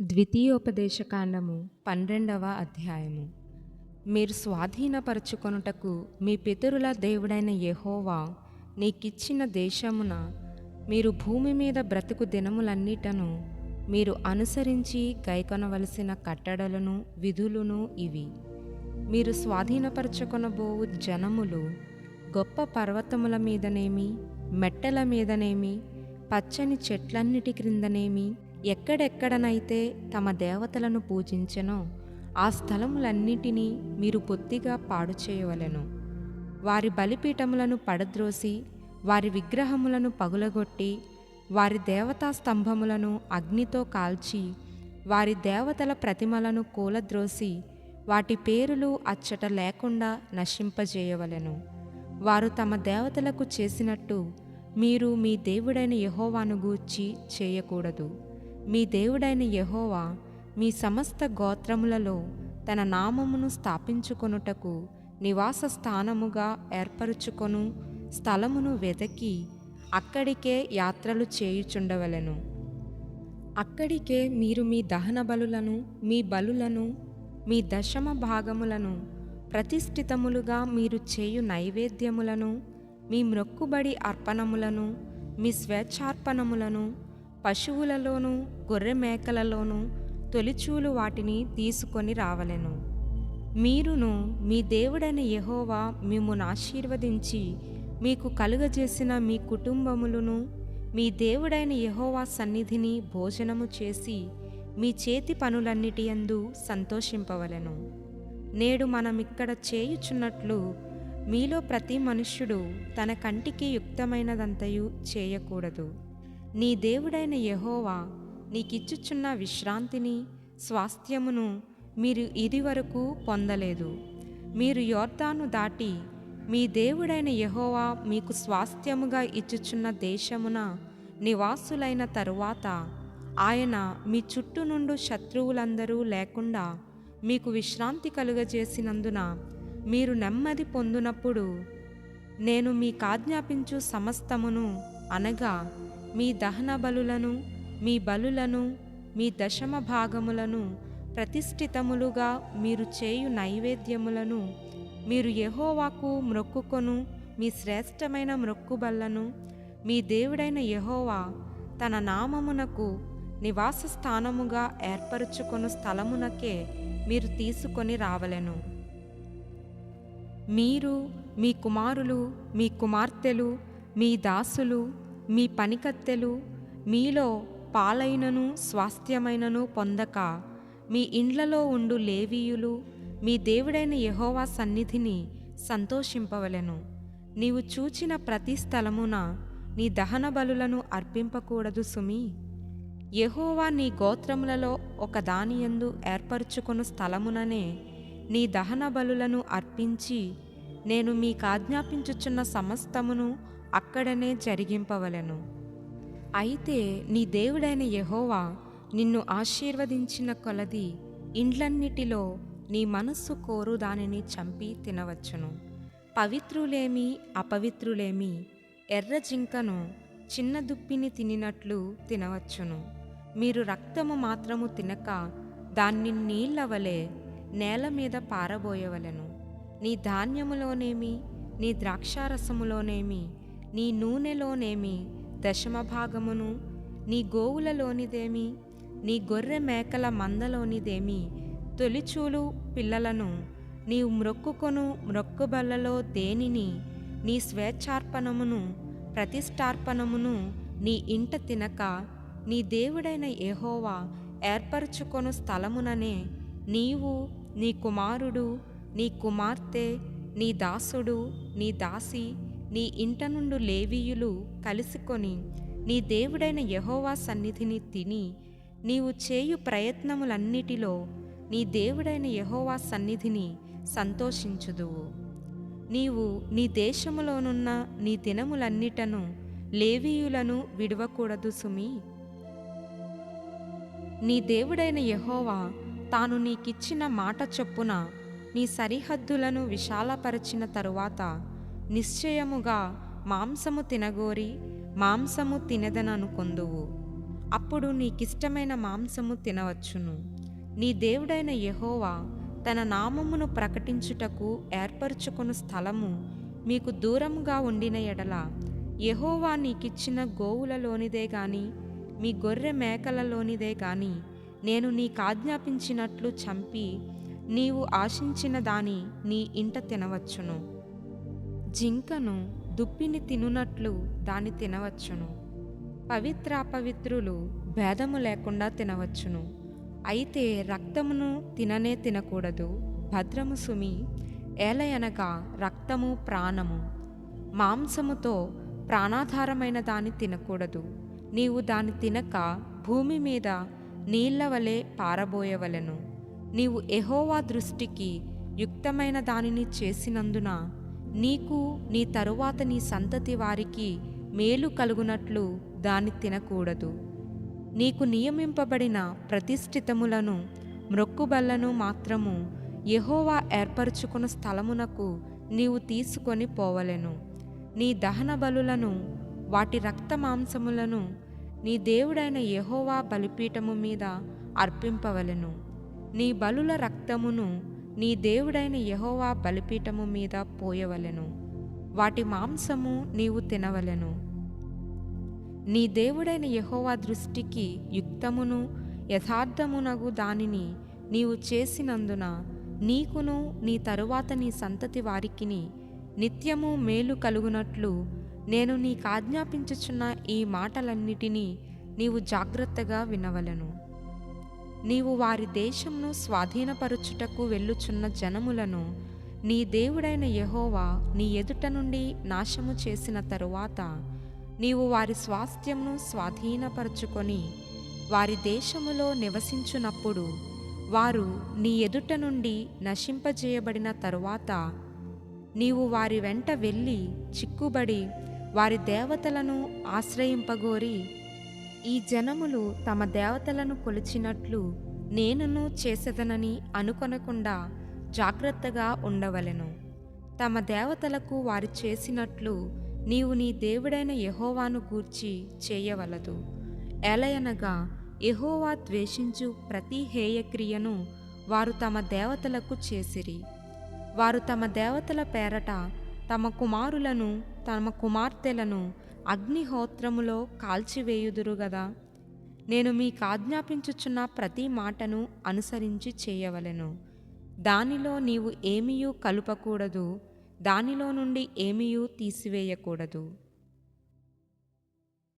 ద్వితీయోపదేశకాండము పన్నెండవ అధ్యాయము. మీరు స్వాధీనపరచుకొనుటకు మీ పితరుల దేవుడైన యెహోవా నీకిచ్చిన దేశమున మీరు భూమి మీద బ్రతుకు దినములన్నిటను మీరు అనుసరించి గైకొనవలసిన కట్టడలను విధులను ఇవి. మీరు స్వాధీనపరచుకొనబోవు జనములు గొప్ప పర్వతముల మీదనేమి మెట్టల మీదనేమి పచ్చని చెట్లన్నిటి క్రిందనేమి ఎక్కడెక్కడనైతే తమ దేవతలను పూజించెనో ఆ స్థలములన్నిటినీ మీరు పొత్తిగా పాడు చేయవలెను. వారి బలిపీఠములను పడద్రోసి వారి విగ్రహములను పగులగొట్టి వారి దేవతా స్తంభములను అగ్నితో కాల్చి వారి దేవతల ప్రతిమలను కూలద్రోసి వాటి పేరులు అచ్చట లేకుండా నశింపజేయవలెను. వారు తమ దేవతలకు చేసినట్టు మీరు మీ దేవుడైన యహోవాను గూర్చి చేయకూడదు. మీ దేవుడైన యహోవా మీ సమస్త గోత్రములలో తన నామమును స్థాపించుకొనుటకు నివాస స్థానముగా ఏర్పరుచుకొను స్థలమును వెదకి అక్కడికే యాత్రలు చేయుచుండవలెను. అక్కడికే మీరు మీ దహన బలులను మీ బలులను మీ దశమ భాగములను ప్రతిష్ఠితములుగా మీరు చేయు నైవేద్యములను మీ మ్రొక్కుబడి అర్పణములను మీ స్వేచ్ఛార్పణములను పశువులలోనూ గొర్రె మేకలలోనూ తొలిచూలు వాటిని తీసుకొని రావలెను. మీరును మీ దేవుడైన యహోవా మిమ్మును ఆశీర్వదించి మీకు కలుగజేసిన మీ కుటుంబములను మీ దేవుడైన యహోవా సన్నిధిని భోజనము చేసి మీ చేతి పనులన్నిటి యందు సంతోషింపవలెను. నేడు మనమిక్కడ చేయుచున్నట్లు మీలో ప్రతి మనుష్యుడు తన కంటికి యుక్తమైనదంతయు చేయకూడదు. నీ దేవుడైన యహోవా నీకిచ్చుచున్న విశ్రాంతిని స్వాస్థ్యమును మీరు ఇదివరకు పొందలేదు. మీరు యోర్దాను దాటి మీ దేవుడైన యహోవా మీకు స్వాస్థ్యముగా ఇచ్చుచున్న దేశమున నివాసులైన తరువాత ఆయన మీ చుట్టూ నుండు శత్రువులందరూ లేకుండా మీకు విశ్రాంతి కలుగజేసినందున మీరు నెమ్మది పొందునప్పుడు నేను మీకాజ్ఞాపించు సమస్తమును అనగా మీ దహన బలులను మీ బలులను మీ దశమ భాగములను ప్రతిష్ఠితములుగా మీరు చేయు నైవేద్యములను మీరు యహోవాకు మ్రొక్కుకొను మీ శ్రేష్టమైన మ్రొక్కుబల్లను మీ దేవుడైన యహోవా తన నామమునకు నివాస స్థానముగా ఏర్పరుచుకొను స్థలమునకే మీరు తీసుకొని రావలెను. మీరు మీ కుమారులు మీ కుమార్తెలు మీ దాసులు మీ పనికత్తెలు మీలో పాలైనను స్వాస్థ్యమైనను పొందక మీ ఇండ్లలో ఉండు లేవీయులు మీ దేవుడైన యహోవా సన్నిధిని సంతోషింపవలెను. నీవు చూచిన ప్రతి స్థలమున నీ దహన బలులను అర్పింపకూడదు సుమి. యహోవా నీ గోత్రములలో ఒక దానియందు ఏర్పరచుకొను స్థలముననే నీ దహన బలులను అర్పించి నేను మీకాజ్ఞాపించుచున్న సమస్తమును అక్కడనే జరిగింపవలెను. అయితే నీ దేవుడైన యహోవా నిన్ను ఆశీర్వదించిన కొలది ఇండ్లన్నిటిలో నీ మనస్సు కోరు దానిని చంపి తినవచ్చును. పవిత్రులేమి అపవిత్రులేమి ఎర్ర జింకను చిన్న దుప్పిని తినినట్లు తినవచ్చును. మీరు రక్తము మాత్రము తినక దాన్ని నీళ్ళ వలె నేల మీద పారబోయవలను. నీ ధాన్యములోనేమి నీ ద్రాక్షారసములోనేమి నీ నూనెలోనేమి దశమ భాగమును నీ గోవులలోనిదేమి? నీ గొర్రె మేకల మందలోనిదేమి? తొలిచూలు పిల్లలను నీవు మ్రొక్కుకొను మ్రొక్కుబల్లలో దేనిని? నీ స్వేచ్ఛార్పణమును ప్రతిష్టార్పణమును నీ ఇంట తినక నీ దేవుడైన ఏహోవా ఏర్పరచుకొను స్థలముననే నీవు నీ కుమారుడు నీ కుమార్తె నీ దాసుడు నీ దాసి నీ ఇంట నుండు లేవీయులు కలుసుకొని నీ దేవుడైన యహోవా సన్నిధిని తిని నీవు చేయు ప్రయత్నములన్నిటిలో నీ దేవుడైన యహోవా సన్నిధిని సంతోషించుదువు. నీవు నీ దేశములోనున్న నీ దినములన్నిటను లేవీయులను విడవకూడదు సుమి. నీ దేవుడైన యహోవా తాను నీకిచ్చిన మాట చొప్పున నీ సరిహద్దులను విశాలపరచిన తరువాత నిశ్చయముగా మాంసము తినగోరి మాంసము తినదననుకొందువు అప్పుడు నీకిష్టమైన మాంసము తినవచ్చును. నీ దేవుడైన యహోవా తన నామమును ప్రకటించుటకు ఏర్పరచుకున్న స్థలము మీకు దూరంగా ఉండిన ఎడల. యహోవా నీకిచ్చిన గోవులలోనిదే గాని మీ గొర్రె మేకలలోనిదే గాని నేను నీకాజ్ఞాపించినట్లు చంపి నీవు ఆశించిన దాని నీ ఇంట తినవచ్చును. జింకను దుప్పిని తినునట్లు దాన్ని తినవచ్చును. పవిత్రాపవిత్రులు భేదము లేకుండా తినవచ్చును. అయితే రక్తమును తిననే తినకూడదు. భద్రము సుమి ఏలయనగా రక్తము ప్రాణము. మాంసముతో ప్రాణాధారమైన దాన్ని తినకూడదు. నీవు దాన్ని తినక భూమి మీద నీళ్ళ వలె పారబోయవలెను. నీవు ఎహోవా దృష్టికి యుక్తమైన దానిని చేసినందున నీకు నీ తరువాత నీ సంతతి వారికి మేలు కలుగునట్లు దాన్ని తినకూడదు. నీకు నియమింపబడిన ప్రతిష్ఠితములను మ్రొక్కుబళ్ళను మాత్రము యహోవా ఏర్పరచుకున్న స్థలమునకు నీవు తీసుకొని పోవలెను. నీ దహన బలులను వాటి రక్త మాంసములను నీ దేవుడైన యహోవా బలిపీఠము మీద అర్పింపవలెను. నీ బలుల రక్తమును నీ దేవుడైన యహోవా బలిపీఠము మీద పోయవలెను. వాటి మాంసము నీవు తినవలెను. నీ దేవుడైన యహోవా దృష్టికి యుక్తమును యథార్థమునగు దానిని నీవు చేసినందున నీకును నీ తరువాత నీ సంతతి వారికిని నిత్యము మేలు కలుగునట్లు నేను నీకాజ్ఞాపించుచున్న ఈ మాటలన్నిటినీ నీవు జాగ్రత్తగా వినవలను. నీవు వారి దేశంను స్వాధీనపరుచుటకు వెళ్ళుచున్న జనములను నీ దేవుడైన యహోవా నీ ఎదుట నుండి నాశము చేసిన తరువాత నీవు వారి స్వాస్థ్యమును స్వాధీనపరచుకొని వారి దేశములో నివసించునప్పుడు వారు నీ ఎదుట నుండి నశింపజేయబడిన తరువాత నీవు వారి వెంట వెళ్ళి చిక్కుబడి వారి దేవతలను ఆశ్రయింపగోరి ఈ జనములు తమ దేవతలను కొలిచినట్లు నేనును చేసేదనని అనుకొనకుండా జాగ్రత్తగా ఉండవలెను. తమ దేవతలకు వారు చేసినట్లు నీవు నీ దేవుడైన యహోవాను గూర్చి చేయవలదు. ఎలయనగా యహోవా ద్వేషించు ప్రతి హేయక్రియను వారు తమ దేవతలకు చేసిరి. వారు తమ దేవతల పేరట తమ కుమారులను తమ కుమార్తెలను అగ్నిహోత్రములో కాల్చివేయుదురు గదా నేను మీకు ఆజ్ఞాపించుచున్న ప్రతి మాటను అనుసరించి చేయవలెను. దానిలో నీవు ఏమీయూ కలుపకూడదు దానిలో నుండి ఏమీయూ తీసివేయకూడదు.